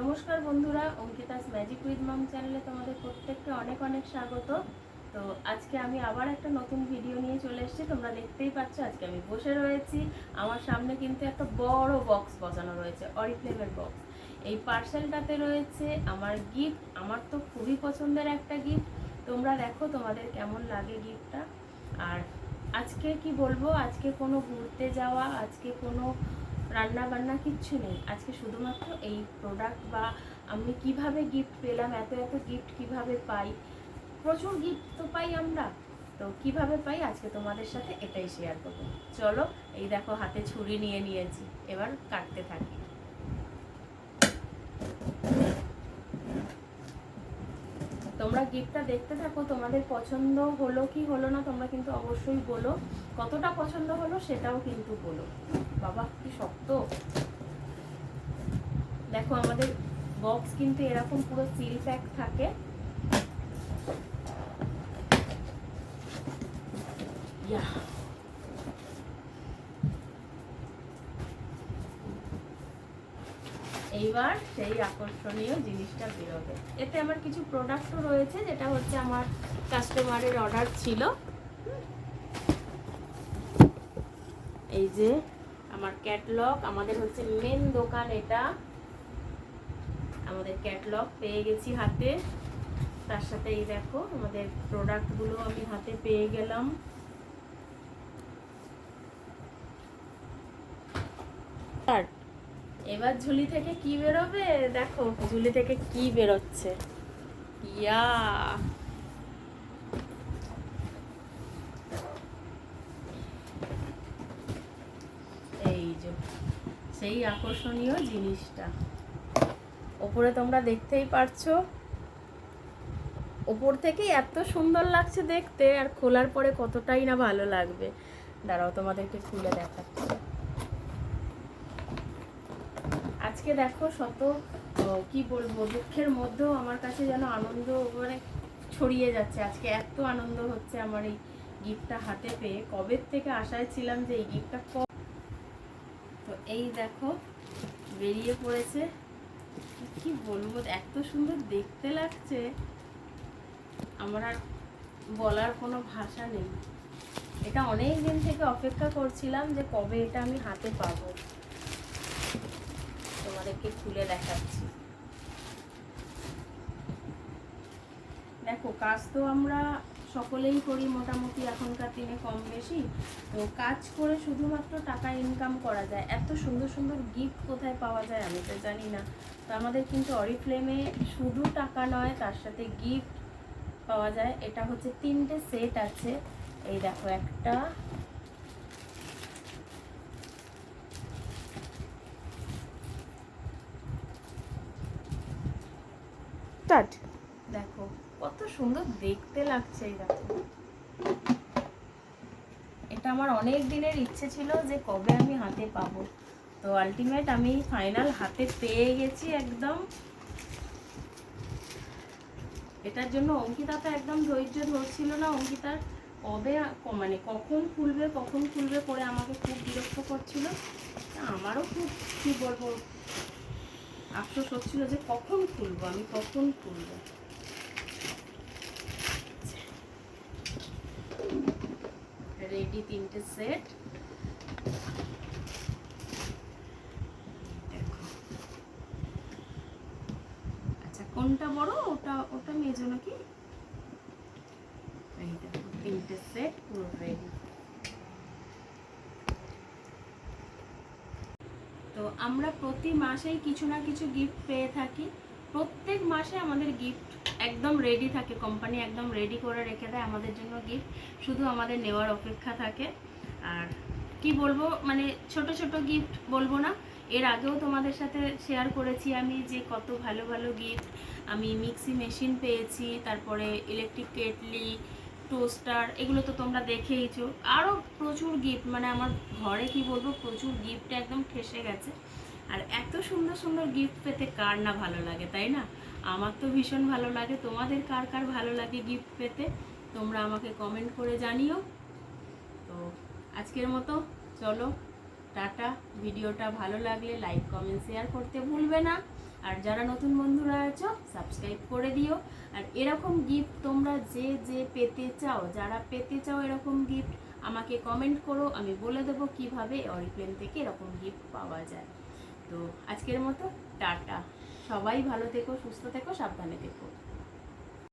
নমস্কার বন্ধুরা, Ankita's magic with মাম চ্যানেলে তোমাদের প্রত্যেককে অনেক অনেক স্বাগত। তো আজকে আমি আবার একটা নতুন ভিডিও নিয়ে চলে এসেছি, তোমরা দেখতেই পাচ্ছ আজকে আমি বসে রয়েছি। আমার সামনে কিন্তু একটা বড় বক্স বসানো রয়েছে অরিফ্লেমের বক্স এই পার্সেলটাতে রয়েছে আমার গিফট আমার তো খুবই পছন্দের একটা গিফট তোমরা দেখো তোমাদের কেমন লাগে গিফটটা আর আজকে কি বলব, আজকে কোনো ঘুরতে যাওয়া, আজকে কোনো রান্না বান্না কিচ্ছু নেই। আজকে শুধুমাত্র এই প্রোডাক্ট বা আমি কীভাবে গিফট পেলাম, এত এত গিফট কীভাবে পাই, প্রচুর গিফট তো পাই আমরা। তো কীভাবে পাই আজকে তোমাদের সাথে এটাই শেয়ার করব। চলো, এই দেখো হাতে ছুরি নিয়ে নিয়েছি, এবার কাটতে থাকি। তোমরা গিফটটা দেখতে থাকো, তোমাদের পছন্দ হলো কি হলো না, তোমরা কিন্তু অবশ্যই বলো। কতটা পছন্দ হলো সেটাও কিন্তু বলো। বাবা, কি শক্ত। দেখো, আমাদের বক্স কিন্তু এরকম পুরো সিল প্যাক থাকে। এইবার সেই আকর্ষণীয় জিনিসটা বেরোবে। এতে আমার কিছু প্রোডাক্টও রয়েছে, যেটা হচ্ছে আমার কাস্টমারের অর্ডার ছিল। এই যে আমার ক্যাটলগ আমাদের হচ্ছে মেন দোকান এটা। আমাদের ক্যাটলগ পেয়ে গেছি হাতে। তার সাথে এই দেখো, আমাদের প্রোডাক্টগুলো আমি হাতে পেয়ে গেলাম। এবার ঝুলি থেকে কি বেরোবে? দেখো, ঝুলি থেকে কি বেরোচ্ছে। ইয়া এই যে সেই আকর্ষণীয় জিনিসটা। ওপরে তোমরা দেখতেই পারছ। ওপর থেকে এত সুন্দর লাগছে দেখতে, আর খোলার পরে কতটাই না ভালো লাগবে। দাঁড়াও, তোমাদেরকে খুলে দেখাচ্ছি। আজকে দেখো শত কি বলব, দুঃখের মধ্যেও আমার কাছে যেন আনন্দ মানে ছড়িয়ে যাচ্ছে। আজকে এত আনন্দ হচ্ছে আমার এই গিফটটা হাতে পেয়ে। কবে থেকে আশায় ছিলাম যে এই গিফটটা এই দেখো, বেরিয়ে পড়েছে। কি বলব, এত সুন্দর দেখতে লাগছে। আমার আর বলার কোনো ভাষা নেই। এটা অনেক দিন থেকে অপেক্ষা করছিলাম যে কবে এটা আমি হাতে পাবো। তোমাদেরকে খুলে দেখাচ্ছি। দেখো, কাজ তো আমরা সকলেই করি মোটামুটি এখনকার দিনে কম বেশি। তো কাজ করে শুধুমাত্র টাকা ইনকাম করা যায়। এত সুন্দর সুন্দর গিফট কোথায় পাওয়া যায় আমি তো জানি না। তো আমাদের কিন্তু অরিফ্লেমে শুধু টাকা নয়, তার সাথে গিফট পাওয়া যায়। এটা হচ্ছে তিনটে সেট আছে। এই দেখো একটা। স্টার্ট কত সুন্দর দেখতে লাগছে এই এটা আমার অনেক দিনের ইচ্ছে ছিল যে কবে আমি হাতে পাবো। তো আলটিমেট আমি ফাইনাল হাতে পেয়ে গেছি একদম। এটার জন্য অঙ্কিতা তো একদম ধৈর্য ধরছিল না। অঙ্কিতার কবে মানে কখন খুলবে কখন খুলবে করে আমাকে খুব বিরক্ত করছিল। আমারও খুব, কি বলব, আফসোস হচ্ছিল যে কখন খুলবো, আমি কখন খুলবো? রেডি তিনটে সেট আচ্ছা কোনটা বড়? ওটা ওটা মেজো নাকি? এই তিনটে সেট পুরো রেডি তো আমরা প্রতি মাসেই কিছু না কিছু গিফট পেয়ে থাকি। প্রত্যেক মাসে আমাদের গিফট একদম রেডি থাকে কোম্পানি একদম রেডি করে রেখে দেয়, আমাদের জন্য গিফট শুধু আমাদের নেওয়ার অপেক্ষা থাকে। আর কি বলব মানে ছোট ছোট গিফট বলব না, এর আগেও তোমাদের সাথে শেয়ার করেছি আমি যে কত ভালো ভালো গিফট আমি মিক্সি মেশিন পেয়েছি, তারপরে ইলেকট্রিক কেটলি টোস্টার এগুলো তো তোমরা দেখেইছো। আরও প্রচুর গিফট মানে আমার ঘরে কি বলব, প্রচুর গিফট একদম ঠেসে গেছে। আর এত সুন্দর সুন্দর গিফট পেতে কার না ভালো লাগে, তাই না? আমার তো ভীষণ ভালো লাগে। তোমাদের কার কার ভালো লাগে গিফট পেতে, তোমরা আমাকে কমেন্ট করে জানিও। তো আজকের মতো, চলো, টাটা। ভিডিওটা ভালো লাগলে লাইক কমেন্ট শেয়ার করতে ভুলবে না। আর যারা নতুন বন্ধুরা আছো সাবস্ক্রাইব করে দিও। আর এরকম গিফট তোমরা যে যে পেতে চাও, যারা পেতে চাও এরকম গিফট আমাকে কমেন্ট করো। আমি বলে দেবো কীভাবে অরিপ্লেন থেকে এরকম গিফট পাওয়া যায়। তো আজকের মতো টাটা। সবাই ভালো থেকো সুস্থ থেকো সাবধানে থেকো।